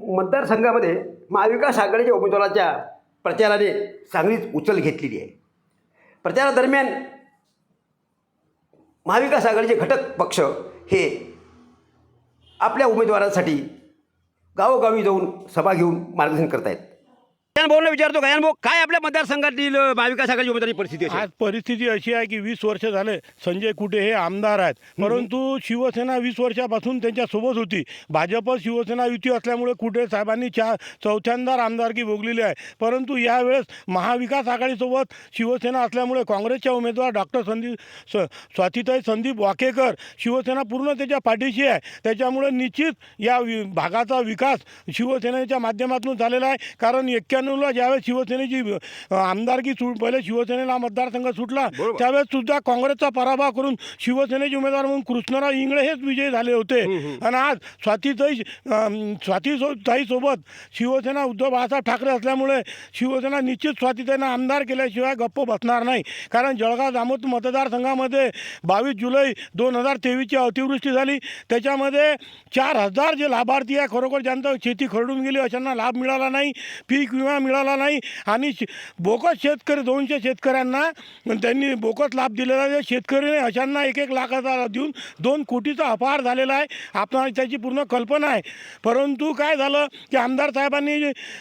मतदारसंघामध्ये महाविकास आघाडीच्या उमेदवाराच्या प्रचाराने चांगलीच उचल घेतलेली आहे. प्रचारादरम्यान महाविकास आघाडीचे घटक पक्ष हे आपल्या उमेदवारांसाठी गावोगावी जाऊन सभा घेऊन मार्गदर्शन करत भाऊंना विचारतो गजानन भाऊ काय आपल्या मतदारसंघातील महाविकास आघाडीची उमेदवाराची परिस्थिती आज परिस्थिती अशी आहे की वीस वर्ष झाले संजय कुटे हे आमदार आहेत. परंतु शिवसेना वीस वर्षापासून त्यांच्यासोबत होती. भाजप शिवसेना युती असल्यामुळे कुटे साहेबांनी चा चौथ्यांदा आमदारकी भोगलेली आहे. परंतु यावेळेस महाविकास आघाडीसोबत शिवसेना असल्यामुळे काँग्रेसच्या उमेदवार डॉक्टर संदीप स स्वातीताई संदीप वाकेकर शिवसेना पूर्ण त्याच्या पाठीशी आहे. त्याच्यामुळे निश्चित या भागाचा विकास शिवसेनेच्या माध्यमातून झालेला आहे. कारण एक्क्याण्णवला ज्यावेळेस शिवसेनेची आमदारकी सुट पहिले शिवसेनेला मतदारसंघ सुटला. त्यावेळेस सुद्धा काँग्रेसचा पराभव करून शिवसेनेचे उमेदवार म्हणून कृष्णराव इंगळे हेच विजयी झाले होते. आणि आज स्वातीताई अम, स्वाती सो ताईसोबत शिवसेना उद्धव बाळासाहेब ठाकरे असल्यामुळे शिवसेना निश्चित स्वातीताईंना आमदार केल्याशिवाय गप्प बसणार नाही. कारण जळगाव जामोद मतदारसंघामध्ये बावीस जुलै दोन हजार तेवीसची अतिवृष्टी झाली. त्याच्यामध्ये चार हजार जे लाभार्थी आहे खरोखर ज्यांचा शेती खरडून गेली अशांना लाभ मिळाला नाही. पीक विमा मिळाला नाही आणि शे- बोकस शेतकरी दोनशे शेतकऱ्यांना त्यांनी बोकस लाभ दिलेला आहे. शेतकरी अशांना एक एक लाखाचा देऊन दोन कोटीचा अपहार झालेला आहे. आपणाला त्याची पूर्ण कल्पना आहे. परंतु काय झालं की आमदार साहेबांनी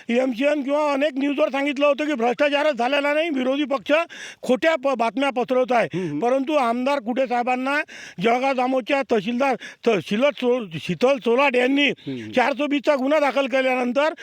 एम सी एन किंवा अनेक न्यूजवर सांगितलं होतं की भ्रष्टाचारच झालेला नाही विरोधी पक्ष खोट्या प बातम्या पसरवत आहे. परंतु आमदार कुठे साहेबांना? जळगाव जामोदच्या तहसीलदार त शिलत सो शीतल सोलाट यांनी चारशे वीसचा गुन्हा दाखल केल्यानंतर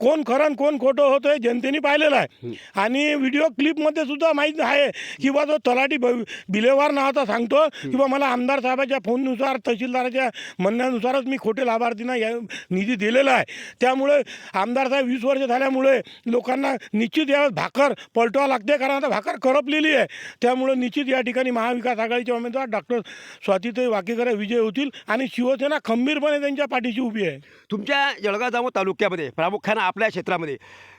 कोण खरं कोण खोटं होतं हे जनतेने पाहिलेलं आहे. आणि व्हिडिओ क्लिपमध्ये सुद्धा माहीत आहे की बा जो तलाठी बिलेवार नावाचा सांगतो की बा मला आमदार साहेबाच्या फोननुसार तहसीलदाराच्या म्हणण्यानुसारच मी खोटे लाभार्थींना या निधी दिलेला आहे. त्यामुळे आमदार साहेब वीस वर्ष झाल्यामुळे लोकांना निश्चित यावेळेस भाकर पलटवावं लागते कारण आता भाकर करपलेली आहे. त्यामुळे निश्चित या ठिकाणी महाविकास आघाडीचे उमेदवार डॉक्टर स्वातीताई वाकेकर विजय होतील आणि शिवसेना खंबीरपणे त्यांच्या पाठीशी उभी आहे. तुमच्या जळगाव तालुक्यामध्ये प्रामुख्यानं आपल्या क्षेत्रामध्ये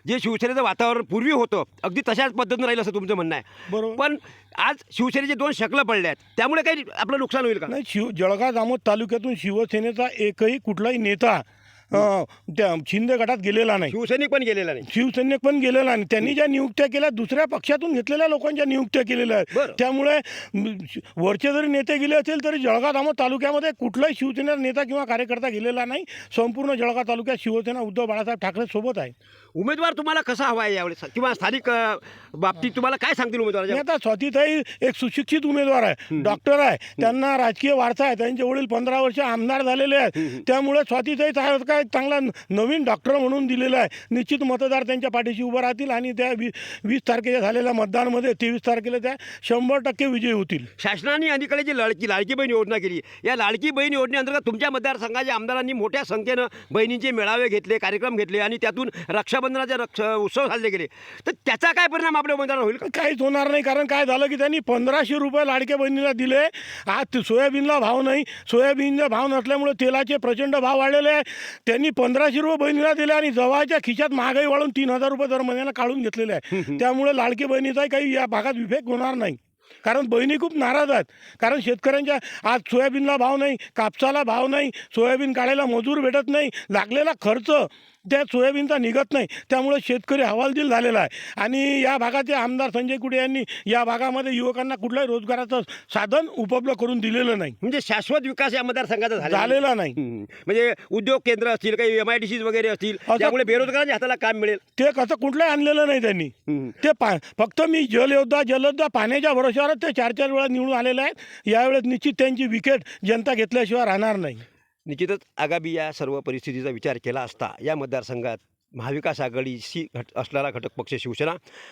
जे शिवसेनेचं वातावरण पूर्वी होतं अगदी तशाच पद्धतीनं राहील असं तुमचं म्हणणं आहे. बरोबर. पण आज शिवसेनेचे दोन शकलं पडले आहेत. त्यामुळे काही आपलं नुकसान होईल का? नाही शिव जळगाव जामोद तालुक्यातून शिवसेनेचा एकही कुठलाही नेता अं, त्या शिंदे गटात गेलेला नाही. शिवसैनिक पण गेलेला नाही. शिवसैनिक पण गेलेला नाही. त्यांनी ज्या नियुक्त्या केल्या दुसऱ्या पक्षातून घेतलेल्या लोकांच्या नियुक्त्या केलेल्या बरं. आहेत त्यामुळे म, श- वरचे जरी नेते गेले असेल तरी जळगाव दामोद तालुक्यामध्ये कुठलाही शिवसेना नेता किंवा कार्यकर्ता गेलेला नाही. संपूर्ण जळगाव तालुक्यात शिवसेना उद्धव बाळासाहेब ठाकरे सोबत आहे. उमेदवार तुम्हाला कसा हवा आहे यावेळेस? किंवा स्थानिक अ, बाबतीत तुम्हाला काय सांगतील आणि उमेदवाराच्या आता स्वातीताई एक सुशिक्षित उमेदवार आहे. डॉक्टर आहे. त्यांना राजकीय वारसा आहे. त्यांचे वडील पंधरा वर्ष आमदार झालेले आहेत. त्यामुळे स्वातीताई साहेब काय चांगला नवीन डॉक्टर म्हणून दिलेला आहे. निश्चित मतदार त्यांच्या पाठीशी उभं राहतील आणि त्या वी वीस तारखेच्या झालेल्या मतदानामध्ये तेवीस तारखेला त्या शंभर टक्के विजयी होतील. शासनाने अलीकडे जी लाडकी लाडकी बहीण योजना केली या लाडकी बहीण योजनेअंतर्गत तुमच्या मतदारसंघाच्या आमदारांनी मोठ्या संख्येनं बहिणींचे मेळावे घेतले कार्यक्रम घेतले आणि त्यातून रक्षाबंधनाचे रक्ष उत्सव साजरे केले. तर त्याचा काय परिणाम आपल्या उमेदवारांवर होईल का? काहीच होणार नाही कारण काय झालं की त्यांनी पंधराशे रुपये लाडक्या बहिणीला दिले. आज सोयाबीनला भाव नाही. सोयाबीनचा भाव नसल्यामुळे तेलाचे प्रचंड भाव वाढलेले आहे. त्यांनी पंधराशे रुपये बहिणीला दिले आणि जवळच्या खिशात महागाई वाढून तीन हजार रुपये दर महिन्याला काढून घेतलेले आहे. त्यामुळे लाडकी बहिणीचाही काही या भागात विफेक होणार नाही. कारण बहिणी खूप नाराज आहेत. कारण शेतकऱ्यांच्या आज सोयाबीनला भाव नाही कापसाला भाव नाही सोयाबीन काढायला मजूर भेटत नाही लागलेला खर्च त्या सोयाबीनचा निघत नाही. त्यामुळे शेतकरी हवालदिल झालेला आहे. आणि या भागाचे आमदार संजय कुटे यांनी या भागामध्ये युवकांना कुठल्याही रोजगाराचं साधन उपलब्ध करून दिलेलं नाही. म्हणजे शाश्वत विकास या मतदारसंघाचा झालेला नाही. म्हणजे उद्योग केंद्र असतील काही एम आय डी सीज वगैरे असतील असं- त्यामुळे बेरोजगारांच्या हाताला काम मिळेल. ते कसं कुठलंही आणलेलं नाही त्यांनी. ते पा फक्त मी जलयोद्धा जलयोद्धा पाण्याच्या भरोश्यावरच ते चार चार वेळा निवडून आलेले आहेत. यावेळेस निश्चित त्यांची विकेट जनता घेतल्याशिवाय राहणार नाही. निश्चितच आगामी या सर्व परिस्थितीचा विचार केला असता या मतदारसंघात महाविकास आघाडीशी घट असणारा घटक पक्ष शिवसेना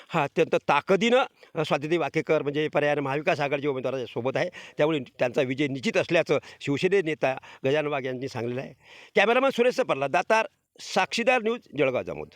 हा अत्यंत ताकदीनं स्वाती वाकेकर म्हणजे पर्यायानं महाविकास आघाडीच्या उमेदवाराच्या सोबत आहे. त्यामुळे त्यांचा विजय निश्चित असल्याचं शिवसेने नेता गजानन वाघ यांनी सांगलेलं आहे. कॅमेरामॅन सुरेश परला दातार साक्षीदार न्यूज जळगाव जामोद.